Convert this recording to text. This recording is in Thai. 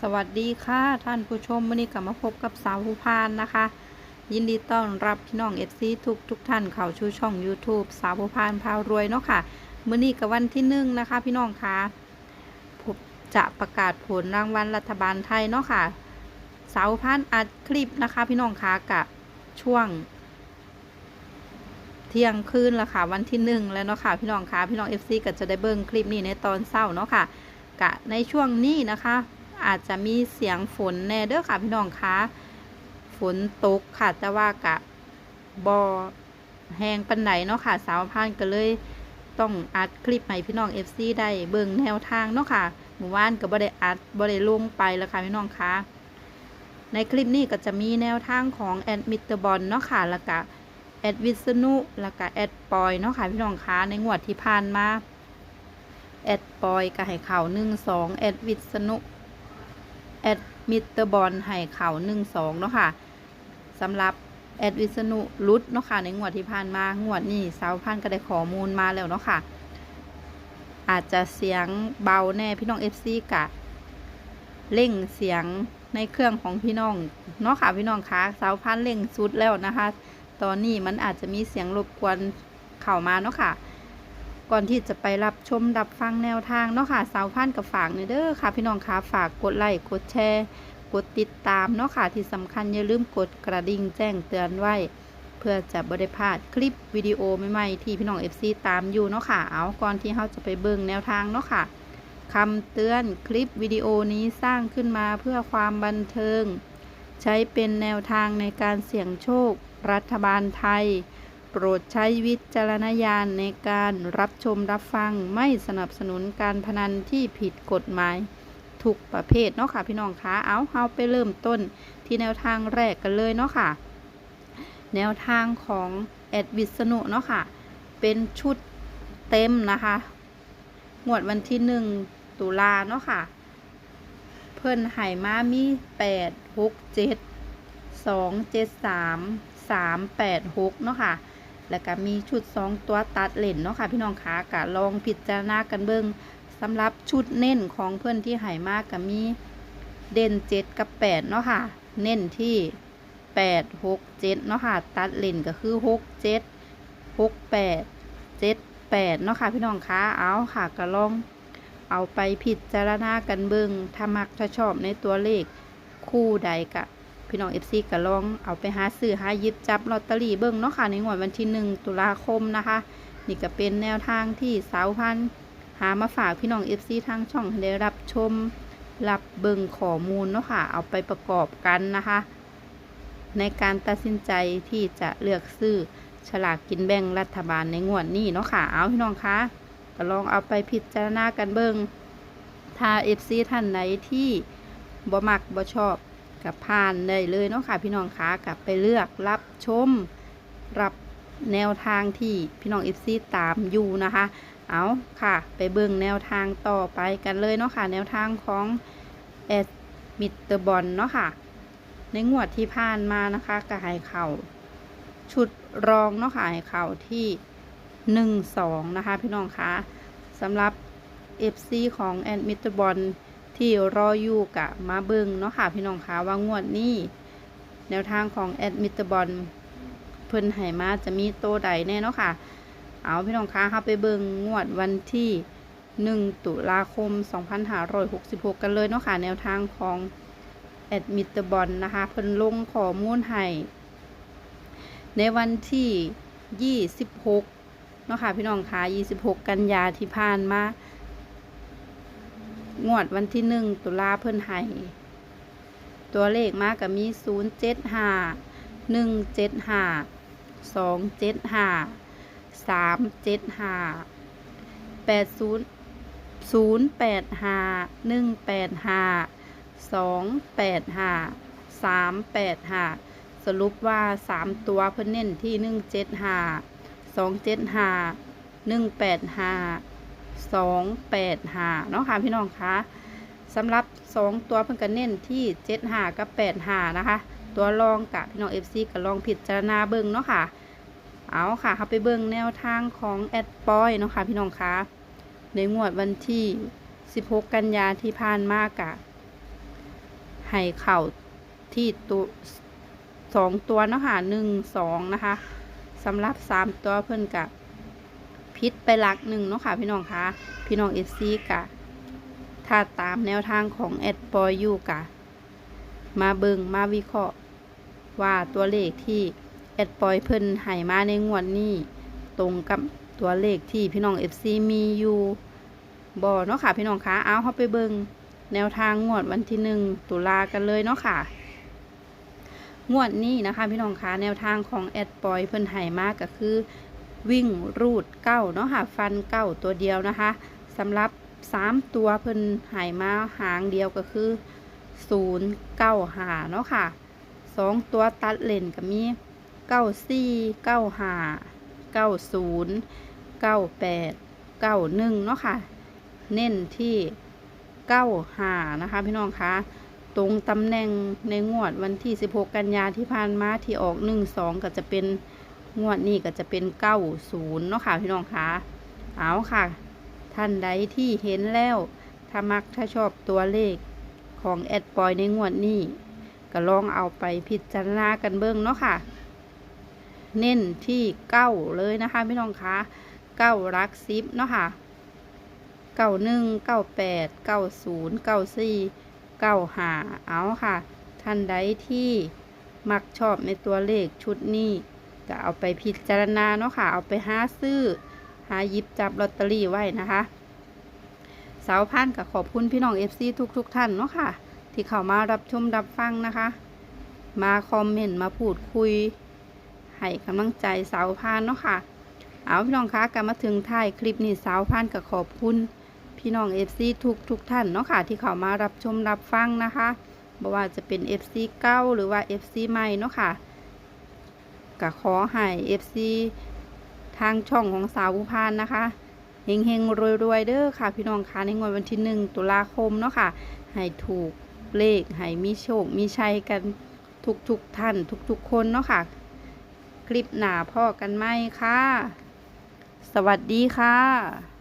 สวัสดีค่ะท่านผู้ชมวันนี้กลับมาพบกับสาวผู้พานนะคะ ยินดีต้อนรับพี่น้องเอฟซีทุกทุกท่านเข้าชูช่อง YouTube สาวผู้พานพาวรวยเนาะค่ะมื้อนี้กับวันที่หนึ่งนะคะ พี่น้องคะผมจะประกาศผลรางวัลรัฐบาลไทยเนาะค่ะ สาวผู้พานอัดคลิปนะคะ พี่น้องคะกับช่วง เที่ยงคืนแล้วค่ะวันที่หนึ่งแล้วเนาะค่ะพี่น้องคะพี่น้อง FC ก็จะได้เบิ่งคลิปนี้ในตอนเช้าเนาะค่ะกะในช่วงนี้นะคะ อาจจะมีเสียงฝนแน่เด้อค่ะพี่น้องคะฝนตกค่ะแต่ว่ากะบอแหงปันไหนเนาะค่ะ สาวพานก็เลยต้องอัดคลิปให้พี่น้อง FC ได้เบิ่งแนวทางเนาะค่ะหมู่บ้านก็บ่ได้อัดบ่ได้ลงไปแล้วค่ะพี่น้องคะในคลิปนี้ก็จะมีแนวทางของแอดมิเตอร์บอลเนาะค่ะแล้วก็แอดวิษณุแล้วก็แอดปอยเนาะค่ะพี่น้องคะในงวดที่ผ่านมาแอดปอยก็ให้เข่าหนึ่งสองแอดวิษณุ แอดมิเตอร์บอลให้เข่าหนึ่งสองเนาะค่ะสำหรับแอดวิษณุรุดเนาะค่ะในงวดที่ผ่านมางวดนี้สาวพันก็ได้ข้อมูลมาแล้วเนาะค่ะ อาจจะเสียงเบาแน่พี่น้องเอฟซีกะเร่งเสียงในเครื่องของพี่น้องเนาะค่ะพี่น้องคะสาวพันเร่งสุดแล้วนะคะ ตอนนี้มันอาจจะมีเสียงรบกวนเข้ามาเนาะค่ะ ก่อนที่จะไปรับชมรับฟังแนวทางเนาะค่ะสาวพันกับฝากเนเด้อค่ะ พี่น้องคะฝากกดไลค์กดแชร์ กดติดตามเนาะค่ะที่สำคัญอย่าลืมกดกระดิ่งแจ้งเตือนไว้ เพื่อจะบริพลาดคลิปวิดีโอใหม่ๆที่พี่น้อง FC ตามอยู่เนาะค่ะเอาก่อนที่เราจะไปเบิ่งแนวทางเนาะค่ะคำเตือนคลิปวิดีโอนี้สร้างขึ้นมาเพื่อความบันเทิง ใช้เป็นแนวทางในการเสี่ยงโชค รัฐบาลไทย ปรดใช้วิจารณญาณในการรับชมรับฟังไม่สนับสนุนการพนันที่ผิดกฎหมายทุกประเภทเนาะค่ะพี่น้องคะเอาเฮาไปเริ่มต้นที่แนวทางแรกกันเลยเนาะค่ะ แนวทางของแอดวิษณุเนาะค่ะ เป็นชุดเต็มนะคะงวดวันที่หนึ่งตุลาเนาะค่ะ เพิ่นไห่มามีแปดหกเจ็ดสองเจ็ดสามสามแปดหกเนาะค่ะ แล้วก็มีชุดสองตัวตัดเล่นเนาะค่ะพี่น้องคะกะลองพิจารณากันเบิ่งสำหรับชุดเน้นของเพื่อนที่หายมากก็มีเด่นเจ็ดกับแปดเนาะค่ะ เน้นที่แปดหกเจ็ดเนาะค่ะ ตัดเล่นก็คือหกเจ็ดหกแปดเจ็ดแปดเนาะค่ะพี่น้องคะเอาค่ะก็ลองเอาไปพิจารณากันเบิ่งถ้ามักถ้าชอบในตัวเลขคู่ใดกะ พี่น้อง FC ก็ลองเอาไปหาซื้อหายิบจับลอตเตอรี่เบิ่งเนาะค่ะในงวดวันที่หนึ่งตุลาคมนะคะ นี่ก็เป็นแนวทางที่สาวพันหามาฝากพี่น้อง FC ทางช่องได้รับชมรับเบิ่งข้อมูลเนาะค่ะเอาไปประกอบกันนะคะ ในการตัดสินใจที่จะเลือกซื้อฉลากกินแบ่งรัฐบาลในงวดนี้เนาะค่ะเอาพี่น้องคะก็ลองเอาไปพิจารณากันเบิ่งถ้า FC ท่านไหนที่บ่มักบ่ชอบ กับผ่านได้เลยเนาะค่ะพี่น้องคะกลับไปเลือกรับชมรับแนวทางที่พี่น้องเอฟซีตามอยู่นะคะ เอาค่ะ ไปเบิ่งแนวทางต่อไปกันเลยเนาะค่ะ แนวทางของแอดมิเตอร์บอลเนาะค่ะ ในงวดที่ผ่านมานะคะก็ให้เข่าชุดรองเนาะค่ะให้เข่าที่หนึ่งสองนะคะ พี่น้องคะสำหรับ FC ของแอดมิเตอร์บอล ที่รออยู่กะมาเบิงเนาะค่ะพี่น้องคะว่างวดนี้ แนวทางของแอดมิเตอร์บอลเพิ่นไหมาจะมีโตใดแน่เนาะค่ะ เอาพี่น้องคะเข้าไปเบิงงวดวันที่1ตุลาคม 2566 กันเลยเนาะค่ะ แนวทางของแอดมิเตอร์บอลนะคะ เพิ่นลงข้อมูลให้ในวันที่ 26 เนาะค่ะ พี่น้องคะ26 กันยาที่ผ่านมา งวดวันที่หนึ่งตุลาเพิ่นไห้ตัวเลขมากับมี 0 7 5 1 7 5 2 7 5 3 7 5 8 0 0 8 5 1 8 5 2 8 5 3 8 5 สรุปว่า 3 ตัวเพิ่นเน้นที่ 1 7 5 2 7 5 1 8 5 สองแปดหาเนาะค่ะพี่น้องคะสำหรับสองตัวเพิ่งกันเน้นที่เจ็ดหากับแปดหานะคะ ตัวรองกับพี่น้องเอฟซีกับลองผิดจารณาเบิ้งเนาะค่ะ เอาค่ะเขาไปเบิ้งแนวทางของแอดปอยเนาะค่ะพี่น้องคะในงวดวันที่16กันยาที่ผ่านมากะให้เข่าที่ตัวสองตัวเนาะค่ะหนึ่งสองนะคะสำหรับสามตัวเพิ่อนกับ พิษไปหลักหนึ่งเนาะค่ะพี่น้องคะพี่น้องเอฟซีกะ ถ้าตามแนวทางของแอดปอยยูกะ มาเบิงมาวิเคราะห์ว่าตัวเลขที่แอดปอยเพิ่นให้มาในงวดนี้ ตรงกับตัวเลขที่พี่น้องเอฟซีมีอยู่บอเนาะค่ะพี่น้องคะเอาเข้าไปเบิงแนวทางงวดวันที่หนึ่งตุลากันเลยเนาะค่ะงวดนี้นะคะพี่น้องคะแนวทางของแอดปอยเพิ่นให้มากก็คือ วิ่งรูดเก้าเนาะค่ะ ฟันเก้าตัวเดียวนะคะสำหรับสามตัวเพิ่นหายมาหางเดียวก็คือศูนย์เก้าหาเนาะค่ะสองตัวตัดเลนก็มีเก้าสี่เก้าหาเก้าศูนย์เก้าแปดเก้าหนึ่งเนาะค่ะ เน้นที่เก้าหานะคะพี่น้องคะตรงตำแหน่งในงวดวันที่ 16 กันยาที่ผ่านมาที่ออก 1 2 ก็จะเป็น งวดนี้ก็จะเป็น90เนาะค่ะพี่น้องคะเอาค่ะ ท่านใดที่เห็นแล้ว ถ้ามักถ้าชอบตัวเลขของแอดปอยในงวดนี้ ก็ลองเอาไปพิจารณากันเบิ้งเนาะค่ะ เน้นที่เก้าเลยนะคะพี่น้องคะเก้ารักซิปเนาะค่ะเก้าหนึ่งเก้าแปดเก้าศูนย์เก้าสี่เก้าหาเอาค่ะ ท่านใดที่มักชอบในตัวเลขชุดนี้ ก็เอาไปพิจารณาเนาะค่ะ เอาไปหาซื้อ หายิบจับลอตเตอรี่ไว้นะคะ สาวพันกับขอบคุณพี่น้องเอฟซีทุกๆทท่านเนาะค่ะ ที่เข้ามารับชมรับฟังนะคะ มาคอมเมนต์มาพูดคุย ให้กำลังใจสาวพานเนาะค่ะ เอาพี่น้องคะกลับมาถึงท้ายคลิปนี้สาวพานกับขอบคุณพี่น้องเอฟซีทุกทุกๆท่านเนาะค่ะ ที่เข้ามารับชมรับฟังนะคะบ่ว่าจะเป็น FC เก้าหรือว่า FC ใหม่เนาะค่ะ ก็ขอให้ FC ทางช่องของสาวผู้พานนะคะเฮงเฮงรวยรวยเด้อค่ะ พี่น้องคะในงวดวันที่หนึ่งตุลาคมเนาะค่ะ ให้ถูกเลขให้มีโชค มีชัยกันทุกทุกๆท่านทุกๆคนเนาะค่ะ คลิปหนาพ่อกันไหมค่ะ สวัสดีค่ะ